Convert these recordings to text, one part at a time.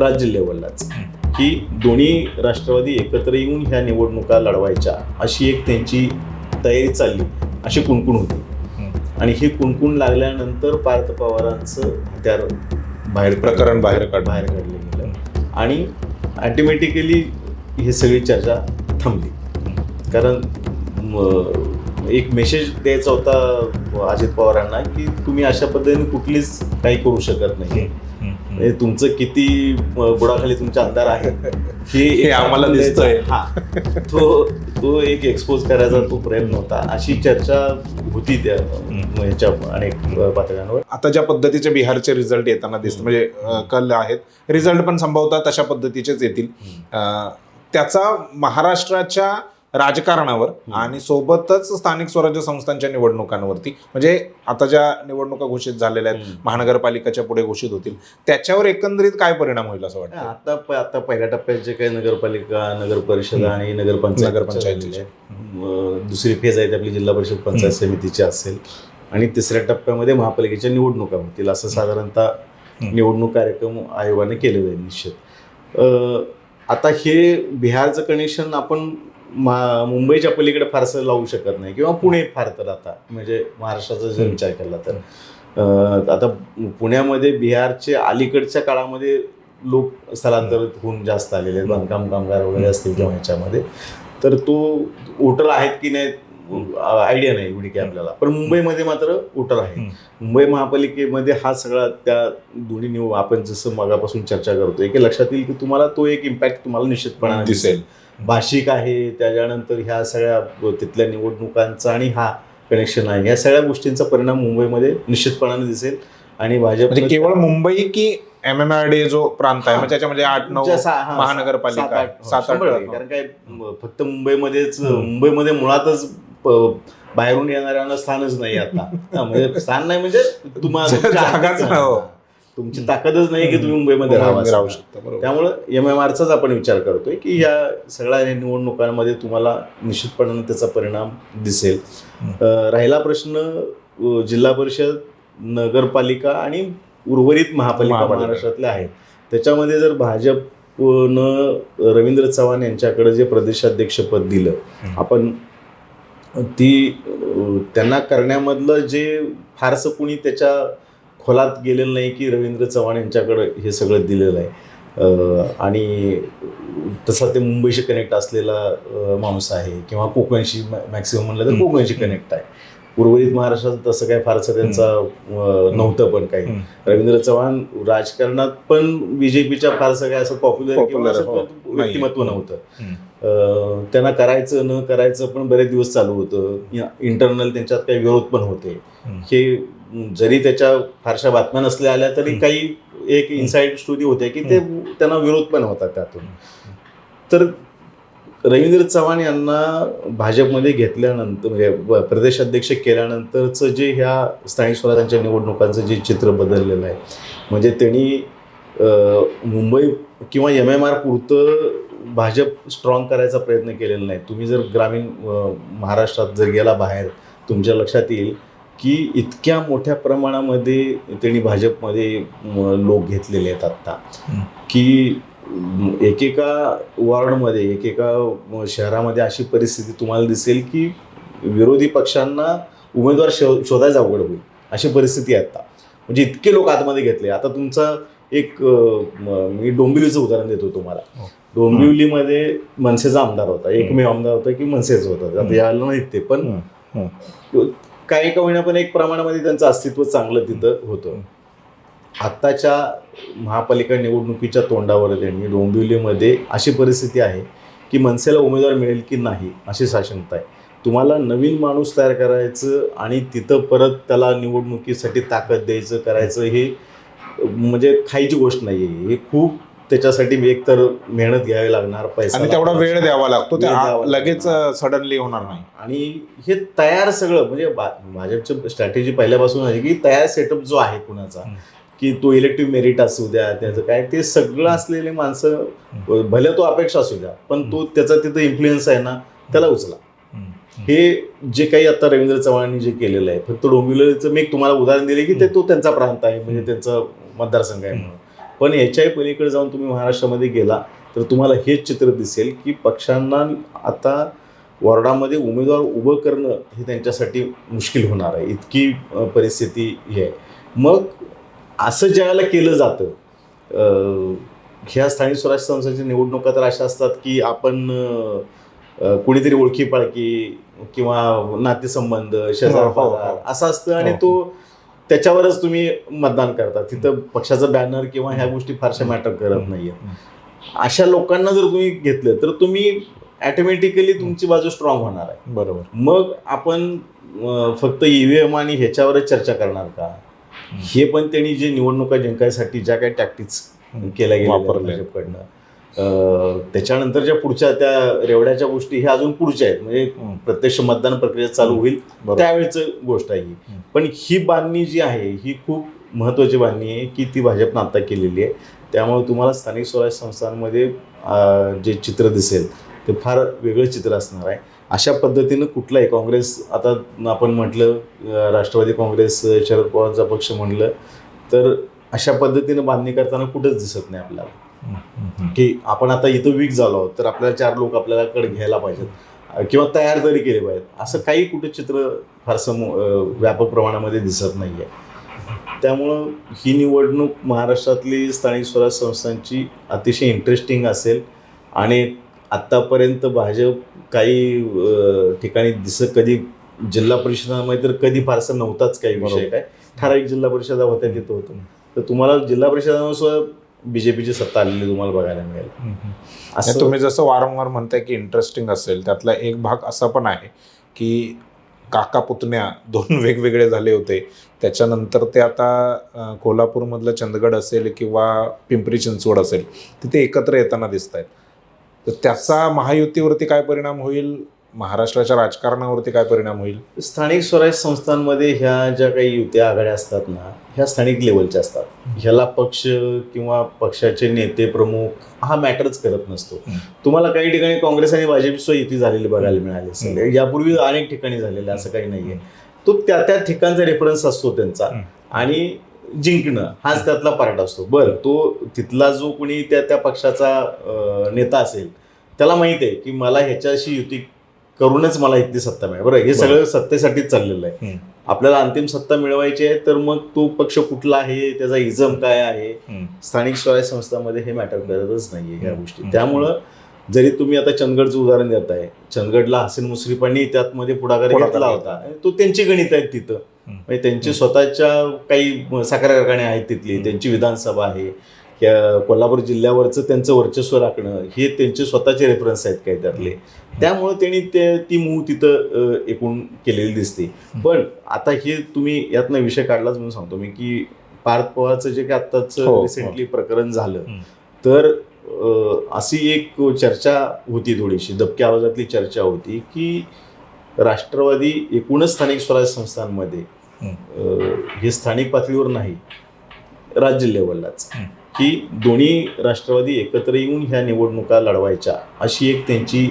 राज्य लेवललाच. की दोन्ही राष्ट्रवादी एकत्र येऊन ह्या निवडणुका लढवायच्या अशी एक त्यांची तयारी चालली अशी कुणकुण होती. आणि ही कुणकुण लागल्यानंतर पार्थ पवारांचं हत्यार बाहेर प्रकरण बाहेर काढलं. बाहेर काढलं गेलं. आणि ऑटोमॅटिकली ही सगळी चर्चा थांबली. कारण एक मेसेज द्यायचा होता अजित पवारांना की तुम्ही अशा पद्धतीने कुठलीच काही करू शकत नाही. म्हणजे तुमचं किती बुडाखाली तुमचे अंधार आहे हे आम्हाला दिसतंय. हा. तो तो एक एक्सपोज करायचा तो प्रयत्न होता. अशी चर्चा होती त्या ह्याच्या अनेक पातळ्यांवर. आता ज्या पद्धतीचे बिहारचे रिझल्ट येताना दिसत म्हणजे कल आहेत. रिझल्ट पण संभवतात तशा पद्धतीचेच येतील. त्याचा महाराष्ट्राच्या राजकारणावर आणि सोबतच स्थानिक स्वराज्य संस्थांच्या निवडणुकांवरती म्हणजे आता ज्या निवडणुका घोषित झालेल्या आहेत. महानगरपालिकाच्या पुढे घोषित होतील त्याच्यावर एकंदरीत काय परिणाम होईल असं वाटतं? आता आता पहिल्या टप्प्यात जे काही नगरपालिका नगर परिषद आणि नगरपंचायत नगरपंचायतीचे. अं, दुसरी फेज आहे ती आपली जिल्हा परिषद पंचायत समितीची असेल. आणि तिसऱ्या टप्प्यामध्ये महापालिकेच्या निवडणुका होतील असं साधारणतः. निवडणूक कार्यक्रम आयोगाने केलेलं आहे निश्चित. आता हे बिहारचं कनेक्शन आपण मा- मुंबईच्या पलीकडे फारसं लावू शकत नाही. किंवा पुणे फार तर आता म्हणजे महाराष्ट्राचा जर. विचार केला तर. आता पुण्यामध्ये बिहारचे अलीकडच्या काळामध्ये लोक स्थलांतरित होऊन जास्त आलेले आहेत. बांधकाम कामगार वगैरे असतील किंवा ह्याच्यामध्ये तर तो वोटर आहेत की नाही आयडिया नाही एवढी की आपल्याला. पण मुंबईमध्ये मात्र वोटर आहे. मुंबई महापालिकेमध्ये हा सगळा त्या दोन्ही निव आपण जसं मगापासून चर्चा करतोय की लक्षात येईल की तुम्हाला तो एक इम्पॅक्ट तुम्हाला निश्चितपणाने दिसेल. भाषिक आहे त्याच्यानंतर ह्या सगळ्या तिथल्या निवडणुकांचा आणि हा कनेक्शन आहे ह्या सगळ्या गोष्टींचा परिणाम मुंबईमध्ये निश्चितपणाने दिसेल आणि भाजप म्हणजे केवळ मुंबई की एम एम आर डी जो प्रांत आहे हा. म्हणजे त्याच्यामध्ये आठ नऊ हा, महानगरपालिका सात-. आठ- टक्के. कारण काय फक्त मुंबईमध्येच. मुंबईमध्ये मुळातच बाहेरून येणाऱ्यांना स्थानच नाही आता हा, म्हणजे स्थान नाही म्हणजे तुम्हाला हो. तुमची ताकदच नाही की तुम्ही मुंबईमध्ये राहावा राहू असं. शकता बरोबर त्यामुळं एम एम आरचाच आपण विचार करतोय की ह्या सगळ्या निवडणुकांमध्ये तुम्हाला निश्चितपणाने त्याचा परिणाम दिसेल राहिला प्रश्न जिल्हा परिषद नगरपालिका आणि उर्वरित महापालिका. महाराष्ट्रातल्या आहेत त्याच्यामध्ये जर भाजपनं रवींद्र चव्हाण यांच्याकडे जे प्रदेशाध्यक्षपद दिलं. आपण ती त्यांना करण्यामधलं जे फारसं कुणी त्याच्या खोलात गेलेलं नाही की रवींद्र चव्हाण यांच्याकडे हे सगळं दिलेलं आहे आणि तसा ते मुंबईशी कनेक्ट असलेला माणूस आहे किंवा कोकणशी मॅक्सिमम म्हणलं तर. कोकणशी कनेक्ट आहे उर्वरित महाराष्ट्रात तसं काय फारसं त्यांचा नव्हतं पण काही. रवींद्र चव्हाण राजकारणात पण बीजेपीच्या फारसं काय असं पॉप्युलर हो. व्यक्तिमत्व. नव्हतं त्यांना करायचं न करायचं पण बरेच दिवस चालू होतं इंटरनल त्यांच्यात काही विरोध पण होते. हे जरी त्याच्या फारशा बातम्या नसल्या आल्या तरी. काही एक इन्साइड स्टोरी होते की ते त्यांना विरोध पण होता त्यातून. तर रवींद्र चव्हाण यांना भाजपमध्ये घेतल्यानंतर म्हणजे प्रदेशाध्यक्ष केल्यानंतरचं जे ह्या स्थानिक स्वराज्यांच्या निवडणुकांचं जे चित्र बदललेलं आहे म्हणजे त्यांनी मुंबई किंवा एम एम आर पुरतं भाजप स्ट्रॉंग करायचा प्रयत्न केलेला नाही. तुम्ही जर ग्रामीण महाराष्ट्रात जर गेला बाहेर तुमच्या लक्षात येईल की इतक्या मोठ्या प्रमाणामध्ये त्यांनी भाजपमध्ये लोक घेतलेले आहेत आत्ता. की एकेका वॉर्डमध्ये एकेका शहरामध्ये अशी परिस्थिती तुम्हाला दिसेल की विरोधी पक्षांना उमेदवार शो शोधायचं अवघड होईल अशी परिस्थिती आहे आता म्हणजे इतके लोक आतमध्ये घेतले आता तुमचा एक म, डोंबिवलीचं उदाहरण देतो तुम्हाला हो. डोंबिवलीमध्ये मनसेचा आमदार होता एकमेव आमदार होता की मनसेचा होता आता. यायला नाहीत ते पण. काही का होईना पण एक प्रमाणामध्ये त्यांचं अस्तित्व चांगलं तिथं होतं. आत्ताच्या महापालिका निवडणुकीच्या तोंडावर त्यांनी डोंबिवलीमध्ये अशी परिस्थिती आहे की मनसेला उमेदवार मिळेल की नाही अशी साशंकता आहे. तुम्हाला नवीन माणूस तयार करायचं आणि तिथं परत त्याला निवडणुकीसाठी ताकद द्यायचं करायचं हे म्हणजे खायची गोष्ट नाही आहे हे खूप त्याच्यासाठी एकतर मेहनत घ्यावी लागणार पैसा आणि तेवढा लागणार. वेळ द्यावा लागतो ते वेळ आ- द्यावा लगेच. सडनली होणार नाही. आणि हे तयार सगळं म्हणजे भाजपचं स्ट्रॅटेजी पहिल्यापासून आहे की तयार सेटअप जो आहे कुणाचा हम्म. की तो इलेक्टिव्ह मेरिट असू द्या त्याचं काय ते सगळं असलेले माणसं भले तो अपेक्षा असू द्या पण तो त्याचा तिथं इन्फ्लुएन्स आहे ना त्याला उचला. हे जे काही आता रवींद्र चव्हाणांनी जे केलेलं आहे फक्त डोंबिवलीचं मी एक तुम्हाला उदाहरण दिले की ते तो त्यांचा प्रांत आहे म्हणजे त्यांचा मतदारसंघ आहे म्हणून. पण याच्याही पलीकडे जाऊन तुम्ही महाराष्ट्रामध्ये गेला तर तुम्हाला हेच चित्र दिसेल की पक्षांना आता वॉर्डामध्ये उमेदवार उभं करणं हे त्यांच्यासाठी मुश्किल होणार आहे इतकी परिस्थिती ही आहे मग असं ज्यावेळेला केलं जातं ह्या स्थानिक स्वराज्य संस्थांच्या निवडणुका तर अशा असतात की आपण कुणीतरी ओळखी पाळखी किंवा नातेसंबंध शेजार हो, हो, हो. पाजार असं असतं आणि. तो त्याच्यावरच तुम्ही मतदान करता. तिथं पक्षाचं बॅनर किंवा ह्या गोष्टी फारशा मॅटर करत नाहीये अशा लोकांना जर तुम्ही घेतलं तर तुम्ही ॲटोमॅटिकली तुमची बाजू स्ट्रॉंग होणार आहे. बरोबर. मग आपण फक्त ईव्हीएम आणि ह्याच्यावरच चर्चा करणार का? हे पण त्यांनी जे निवडणुका जिंकायसाठी ज्या काही टॅक्टिक्स केल्या गेल्या. भाजपकडनं त्याच्यानंतरच्या पुढच्या त्या रेवड्याच्या गोष्टी ह्या अजून पुढच्या आहेत. म्हणजे. प्रत्यक्ष मतदान प्रक्रिया चालू होईल त्यावेळेच गोष्ट आहे ही. पण ही बांधणी जी आहे ही खूप महत्त्वाची बांधणी आहे की ती भाजपनं आता केलेली आहे. त्यामुळे तुम्हाला स्थानिक स्वराज्य संस्थांमध्ये जे चित्र दिसेल ते फार वेगळं चित्र असणार आहे. अशा पद्धतीनं कुठलाही काँग्रेस आता आपण म्हटलं राष्ट्रवादी काँग्रेस शरद पवारचा पक्ष म्हणलं तर अशा पद्धतीनं बांधणी करताना कुठंच दिसत नाही आपल्याला. की आपण आता इथं वीक झालो तर आपल्याला चार लोक आपल्याला कडे घ्यायला पाहिजेत. किंवा तयार तरी केले पाहिजेत. असं काही कुठे चित्र फारसं व्यापक प्रमाणामध्ये दिसत नाही आहे त्यामुळं ही निवडणूक महाराष्ट्रातली स्थानिक स्वराज्य संस्थांची अतिशय इंटरेस्टिंग असेल. आणि आत्तापर्यंत भाजप काही ठिकाणी दिसत कधी जिल्हा परिषदामध्ये तर कधी फारसं नव्हताच काही विषय. काय. ठराविक जिल्हा परिषदा होत्या तिथं होतं तर तुम्हाला जिल्हा परिषदांवर सुद्धा बीजेपीची सत्ता आलेली तुम्हाला बघायला मिळेल. असं तुम्ही जसं वारंवार म्हणताय की इंटरेस्टिंग असेल त्यातला एक भाग असा पण आहे की काका पुतण्या दोन वेगवेगळे झाले होते. त्याच्यानंतर ते आता कोल्हापूरमधलं चंदगड असेल किंवा पिंपरी चिंचवड असेल तिथे एकत्र येताना दिसत आहेत तर त्याचा महायुतीवरती काय परिणाम होईल महाराष्ट्राच्या राजकारणावरती काय परिणाम होईल? स्थानिक स्वराज्य संस्थांमध्ये ह्या ज्या काही युत्या आघाड्या असतात ना ह्या स्थानिक लेवलच्या असतात. ह्याला पक्ष किंवा पक्षाचे नेते प्रमुख हा मॅटरच करत नसतो. तुम्हाला काही ठिकाणी काँग्रेस आणि भाजप युती झालेली बघायला मिळाली असेल. यापूर्वी अनेक ठिकाणी झालेलं असं काही नाहीये. तो त्या त्या ठिकाणचा रेफरन्स असतो त्यांचा. आणि जिंकणं हाच त्यातला पार्ट असतो. बरं तो तिथला जो कोणी त्या त्या पक्षाचा नेता असेल त्याला माहिती आहे की मला ह्याच्याशी युती करूनच मला इथली सत्ता मिळेल बरं हे सगळं सत्तेसाठीच चाललेलं आहे. आपल्याला अंतिम सत्ता मिळवायची आहे तर मग तो पक्ष कुठला आहे त्याचा इजम काय आहे. स्थानिक स्वराज्य संस्थांमध्ये हे मॅटर करतच नाहीये ह्या. गोष्टी. त्यामुळं जरी तुम्ही आता चंदगडचं उदाहरण देत आहे चंदगडला हसीन मुश्रीफांनी त्यातमध्ये पुढाकार पुढाकार घेतला. होता तो त्यांची गणित आहेत तिथं. म्हणजे त्यांची स्वतःच्या काही साखर कारखाने आहेत तिथली. त्यांची विधानसभा आहे कोल्हापूर जिल्ह्यावरचं त्यांचं वर्चस्व राखणं हे त्यांचे स्वतःचे रेफरन्स आहेत काही त्यातले त्यामुळे त्यांनी ते ती मूव तिथं एकूण केलेली दिसते पण आता हे तुम्ही यातनं विषय काढलाच म्हणून सांगतो मी की पार्थ पवारचं जे काही आत्ताच हो, हो. रिसेंटली प्रकरण झालं. तर अशी एक चर्चा होती थोडीशी दबक्या आवाजातली चर्चा होती की राष्ट्रवादी एकूणच स्थानिक स्वराज्य संस्थांमध्ये हे स्थानिक पातळीवर नाही राज्य लेवललाच. की दोन्ही राष्ट्रवादी एकत्र येऊन ह्या निवडणुका लढवायच्या अशी एक त्यांची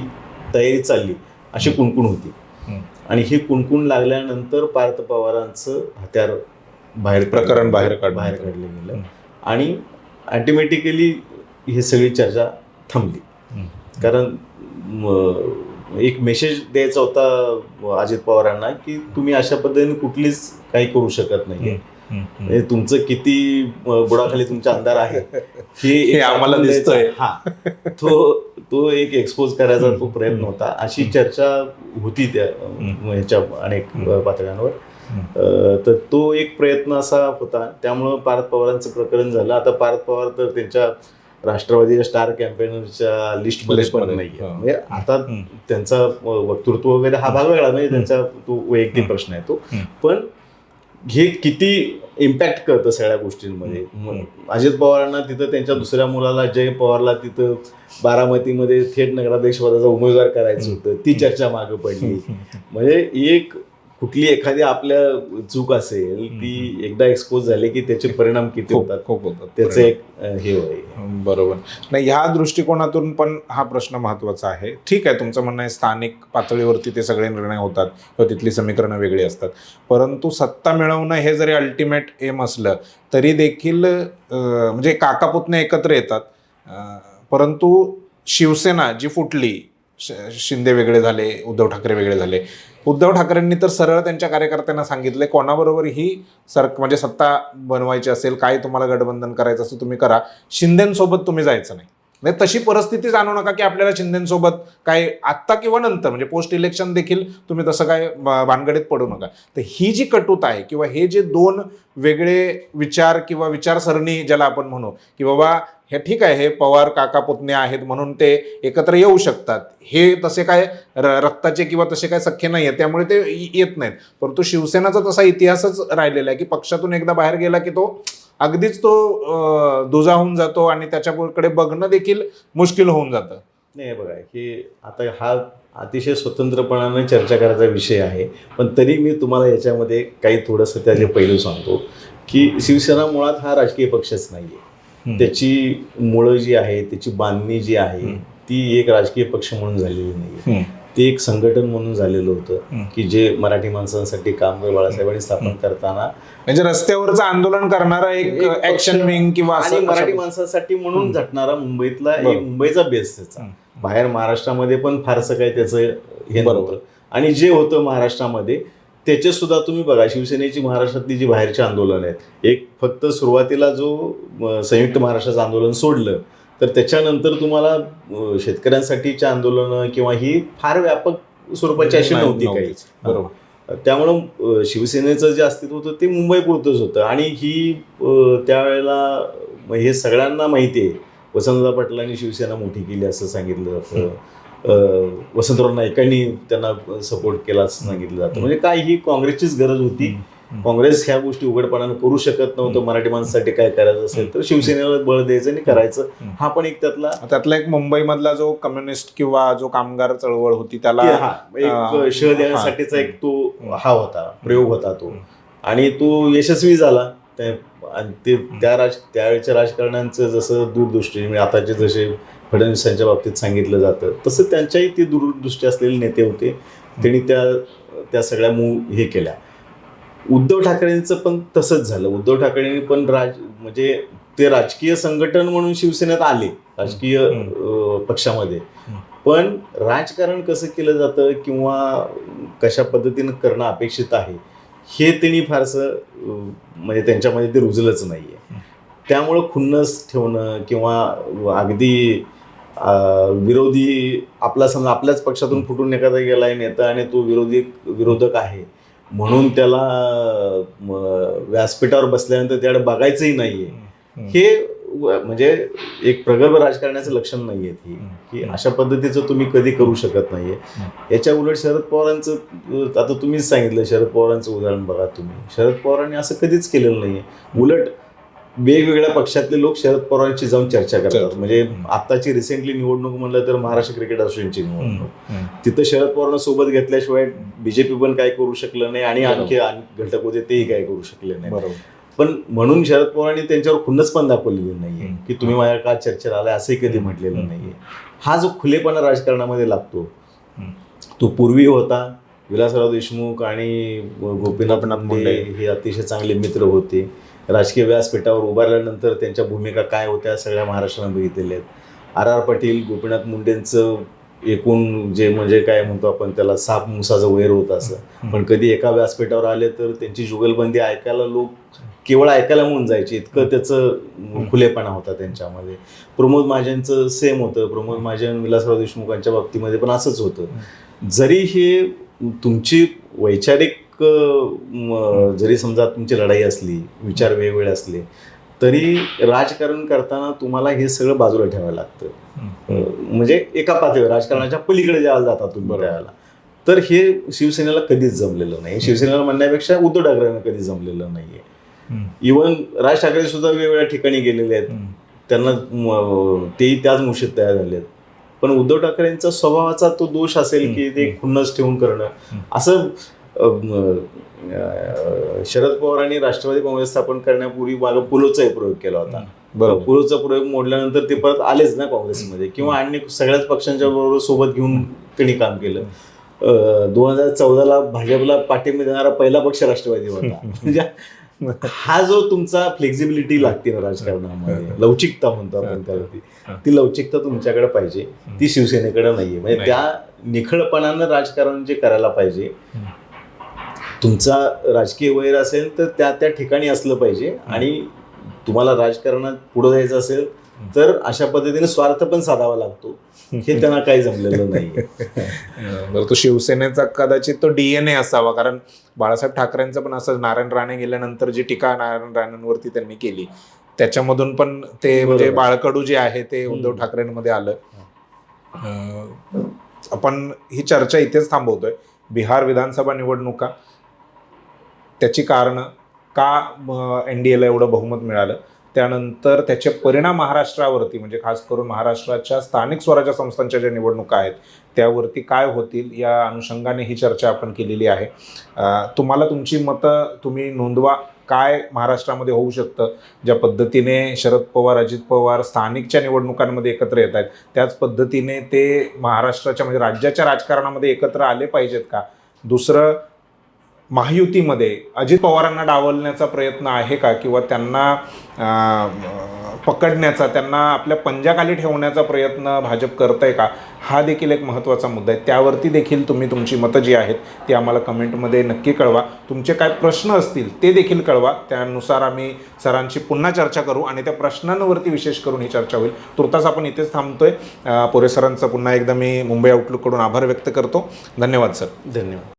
तयारी चालली अशी कुणकुण होती. आणि ही कुणकुण लागल्यानंतर पार्थ पवारांचं हत्यार बाहेर प्रकरण बाहेर काढलं. बाहेर काढलं गेलं. आणि ऑटोमॅटिकली ही सगळी चर्चा थांबली. कारण एक मेसेज द्यायचा होता अजित पवारांना की तुम्ही अशा पद्धतीने कुठलीच काही करू शकत नाही. म्हणजे तुमचं किती बुडाखाली तुमचा अंधार आहे हे एक हे आम्हाला. दिसतंय. हा तो तो एक एक्सपोज करायचा तो प्रयत्न होता अशी चर्चा होती त्या. ह्याच्या अनेक पातळ्यांवर तर तो एक प्रयत्न असा होता त्यामुळं पार्थ पवारांचं प्रकरण झालं आता पार्थ पवार तर त्यांच्या राष्ट्रवादीच्या स्टार कॅम्पेनरच्या लिस्टमध्ये पण नाही. म्हणजे आता. त्यांचा वक्तृत्व वगैरे हा भाग वेगळा म्हणजे. त्यांचा तो वैयक्तिक. प्रश्न आहे तो. पण हे किती इम्पॅक्ट करतं सगळ्या गोष्टींमध्ये? अजित पवारांना तिथं त्यांच्या दुसऱ्या मुलाला जय पवारला तिथं बारामतीमध्ये थेट नगराध्यक्ष पदाचा उमेदवार करायचं होतं. ती चर्चा मागे पडली. म्हणजे एक कुठली एखादी आपल्या चूक असेल ती एकदा एक्सपोज झाली की त्याचे परिणाम किती होतात? खूप होतात त्याचं एक हे बरोबर. नाही ह्या दृष्टिकोनातून पण हा प्रश्न महत्त्वाचा आहे. ठीक आहे तुमचं म्हणणं आहे स्थानिक पातळीवरती ते सगळे निर्णय होतात किंवा तिथली समीकरणं वेगळी असतात. परंतु सत्ता मिळवणं हे जरी अल्टिमेट एम असलं तरी देखील म्हणजे काका पुतणे एकत्र येतात. परंतु शिवसेना जी फुटली शिंदे वेगळे झाले उद्धव ठाकरे वेगळे झाले. उद्धव ठाकरेंनी तर सरळ त्यांच्या कार्यकर्त्यांना सांगितले कोणाबरोबर ही सर म्हणजे सत्ता बनवायची असेल काय तुम्हाला गठबंधन करायचं असं तुम्ही करा शिंदेसोबत तुम्ही जायचं नाही. म्हणजे तशी परिस्थितीच आणू नका की आपल्याला शिंदेसोबत काय आत्ता किंवा नंतर म्हणजे पोस्ट इलेक्शन देखील तुम्ही तसं काय भानगडीत पडू नका. तर ही जी कटुता आहे किंवा हे जे दोन वेगळे विचार किंवा विचारसरणी ज्याला आपण म्हणू की बाबा हे ठीक आहे हे पवार काका पुतणे आहेत म्हणून ते एकत्र येऊ शकतात. हे तसे काय र- रक्ताचे किंवा तसे काय सख्खे नाही आहे त्यामुळे ते येत नाहीत. परंतु शिवसेनाचा तसा इतिहासच राहिलेला आहे की पक्षातून एकदा बाहेर गेला की तो अगदीच तो अं, दुजा होऊन जातो आणि त्याच्याकडे बघणं देखील मुश्किल होऊन जातं. नाही बघा की आता हा अतिशय स्वतंत्रपणाने चर्चा करायचा विषय आहे. पण तरी मी तुम्हाला याच्यामध्ये काही थोडंसं त्याचे पैलू सांगतो की शिवसेना मुळात हा राजकीय पक्षच नाही आहे त्याची मुळं जी आहे त्याची बांधणी जी आहे. ती एक राजकीय पक्ष म्हणून झालेली नाही. ते एक संघटन म्हणून झालेलं होतं. की जे मराठी माणसांसाठी कामगार बाळासाहेबांनी स्थापन करताना म्हणजे रस्त्यावरचं आंदोलन करणारा एक ऍक्शन विंग किंवा मराठी माणसासाठी म्हणून. झटणारा मुंबईतला. एक मुंबईचा बेस त्याचा. बाहेर महाराष्ट्रामध्ये पण फारसं काही त्याचं हे बरोबर. आणि जे होतं महाराष्ट्रामध्ये त्याचे सुद्धा तुम्ही बघा शिवसेनेची महाराष्ट्रातली जी बाहेरची आंदोलन आहेत एक फक्त सुरुवातीला जो संयुक्त महाराष्ट्राचं आंदोलन सोडलं तर त्याच्यानंतर तुम्हाला अं, शेतकऱ्यांसाठीची आंदोलनं किंवा ही फार व्यापक स्वरूपाची अशी नव्हती काही. बरोबर. त्यामुळं शिवसेनेचं जे अस्तित्व होतं ते मुंबईपुरतंच होतं. आणि ही त्यावेळेला हे सगळ्यांना माहिती आहे. वसंतदादा पाटलांनी शिवसेना मोठी केली असं सांगितलं जातं. वसंतराव नाईकांनी त्यांना सपोर्ट केला असं सांगितलं जातं. म्हणजे काय ही काँग्रेसचीच गरज होती. काँग्रेस ह्या गोष्टी उघडपणानं करू शकत नव्हतं. मराठी माणसासाठी काय करायचं असेल तर शिवसेनेला बळ द्यायचं आणि करायचं. हा पण एक त्यातला त्यातला एक मुंबईमधला जो कम्युनिस्ट किंवा जो कामगार चळवळ होती त्याला एक शह देण्यासाठीचा हा. एक तो. हा होता प्रयोग होता तो. आणि तो यशस्वी झाला. ते- आणि ते त्या राज त्यावेळेच्या राजकारण्यांचं जसं दूरदृष्टी म्हणजे आताचे जसे फडणवीसांच्या बाबतीत सांगितलं जातं तसं त्यांच्याही ते दूरदृष्टी असलेले नेते होते. त्यांनी त्या त्या सगळ्या मूव हे केल्या. उद्धव ठाकरेंचं पण तसंच झालं. उद्धव ठाकरेंनी पण राज म्हणजे ते राजकीय संघटन म्हणून शिवसेनेत आले राजकीय पक्षामध्ये. पण राजकारण कसं केलं जातं किंवा कशा पद्धतीनं करणं अपेक्षित आहे हे त्यांनी फारसं म्हणजे त्यांच्यामध्ये ते रुजलंच नाही आहे त्यामुळं खुन्नस ठेवणं किंवा अगदी विरोधी आपला समजा आपल्याच पक्षातून फुटून एखादा गेलाय नेता आणि तो विरोधी विरोधक आहे म्हणून त्याला व्यासपीठावर बसल्यानंतर त्याकडे बघायचंही नाहीये. हे म्हणजे एक प्रगल्भ राजकारण्याचं लक्षण नाहीये ही की अशा पद्धतीचं तुम्ही कधी करू शकत नाहीये. याच्या उलट शरद पवारांचं आता तुम्हीच सांगितलं शरद पवारांचं उदाहरण बघा तुम्ही. शरद पवारांनी असं कधीच केलेलं नाहीये. उलट वेगवेगळ्या पक्षातले लोक शरद पवारांची जाऊन चर्चा करतात. म्हणजे. आताची रिसेंटली निवडणूक म्हणलं तर महाराष्ट्र क्रिकेट असोसिएशनची. निवडणूक. तिथं शरद पवारांना सोबत घेतल्याशिवाय बीजेपी पण काय करू शकलं नाही आणि. आणखी घटक होते तेही काय करू शकले नाही बरोबर पण म्हणून शरद पवारांनी त्यांच्यावर खुन्नच पण दाखवलेली नाहीये. की तुम्ही माझ्या का चर्चेला आलाय असंही कधी म्हटलेलं. नाहीये हा जो खुलेपणा राजकारणामध्ये लागतो. तो पूर्वी होता विलासराव देशमुख आणि गोपीनाथ मुंडे. हे अतिशय चांगले मित्र होते राजकीय व्यासपीठावर उभारल्यानंतर त्यांच्या भूमिका काय होत्या सगळ्या महाराष्ट्रानं बघितलेल्या आहेत. आर आर पाटील गोपीनाथ मुंडेंचं एकूण जे म्हणजे काय म्हणतो आपण त्याला साप मुसाचं वैर होत असं. पण कधी एका व्यासपीठावर आले तर त्यांची जुगलबंदी ऐकायला लोक केवळ ऐकायला म्हणून जायचे. इतकं त्याचं खुलेपणा होता त्यांच्यामध्ये. प्रमोद महाजनचं सेम होतं. प्रमोद महाजन विलासराव देशमुखांच्या बाबतीमध्ये पण असंच होतं. जरी हे तुमची वैचारिक जरी समजा तुमची लढाई असली विचार वेगवेगळे असले तरी राजकारण करताना तुम्हाला हे सगळं बाजूला ठेवायला लागतं. म्हणजे एका पातळीवर राजकारणाच्या पलीकडे ज्यावेळेला जाता तुम्ही. त्यावेळेला तर हे शिवसेनेला कधीच जमलेलं नाही शिवसेनेला म्हणण्यापेक्षा उद्धव ठाकरेंना कधीच जमलेलं नाहीये. इवन राज ठाकरे सुद्धा वेगवेगळ्या ठिकाणी गेलेले आहेत. त्यांना तेही त्याच मुशीत तयार झालेत पण उद्धव ठाकरेंचा स्वभावाचा तो दोष असेल की ते. खुन्नस ठेवून करणं. असं शरद पवार आणि राष्ट्रवादी काँग्रेस स्थापन करण्यापूर्वी मागं पुलोचा एक प्रयोग केला होता. बरोबर. पुलोचा प्रयोग मोडल्यानंतर ते परत आलेच ना काँग्रेसमध्ये किंवा अन्य सगळ्याच पक्षांच्या बरोबर सोबत घेऊन त्यांनी काम केलं. दोन हजार चौदाला भाजपला पाठिंबा देणारा पहिला पक्ष राष्ट्रवादी होता. म्हणजे हा जो तुमचा फ्लेक्झिबिलिटी लागते ना राजकारणामध्ये लवचिकता म्हणतो आपण त्याला ती लवचिकता तुमच्याकडे पाहिजे. ती शिवसेनेकडे नाहीये. म्हणजे. त्या निखळपणानं राजकारण जे करायला पाहिजे तुमचा राजकीय वैर असेल तर त्या त्या ठिकाणी असलं पाहिजे आणि तुम्हाला राजकारणात पुढे जायचं असेल तर अशा पद्धतीने स्वार्थ पण साधावा लागतो हे त्यांना काही जमलेलं नाही बरं तो शिवसेनेचा कदाचित तो डीएनए असावा कारण बाळासाहेब ठाकरेंचं पण असं नारायण राणे गेल्यानंतर जी टीका नारायण राणेंवरती त्यांनी केली त्याच्यामधून पण ते म्हणजे. बाळकडू जे आहे ते उद्धव. ठाकरेंमध्ये आलं आपण ही चर्चा इथेच थांबवतोय बिहार विधानसभा निवडणुका त्याची कारणं का एन डी एला एवढं बहुमत मिळालं? त्यानंतर त्याचे परिणाम महाराष्ट्रावरती म्हणजे खास करून महाराष्ट्राच्या स्थानिक स्वराज्य संस्थांच्या ज्या निवडणुका आहेत त्यावरती काय होतील या अनुषंगाने ही चर्चा आपण केलेली आहे. तुम्हाला तुमची मतं तुम्ही नोंदवा काय महाराष्ट्रामध्ये होऊ शकतं ज्या पद्धतीने शरद पवार अजित पवार स्थानिकच्या निवडणुकांमध्ये एकत्र येत आहेत त्याच पद्धतीने ते महाराष्ट्राच्या म्हणजे राज्याच्या राजकारणामध्ये एकत्र आले पाहिजेत का? दुसरं महायुतीमध्ये अजित पवारांना डावलण्याचा प्रयत्न आहे का? किंवा त्यांना पकडण्याचा त्यांना आपल्या पंजाखाली ठेवण्याचा प्रयत्न भाजप करत आहे का? हा देखील एक महत्त्वाचा मुद्दा आहे. त्यावरती देखील तुम्ही तुमची मतं जी आहेत ती आम्हाला कमेंटमध्ये नक्की कळवा. तुमचे काय प्रश्न असतील ते देखील कळवा. त्यानुसार आम्ही सरांची पुन्हा चर्चा करू आणि त्या प्रश्नांवरती विशेष करून ही चर्चा होईल. तुर्तास आपण इथेच थांबतोय. आहे पोरे सरांचा पुन्हा एकदा मी मुंबई आउटलुककडून आभार व्यक्त करतो. धन्यवाद सर. धन्यवाद.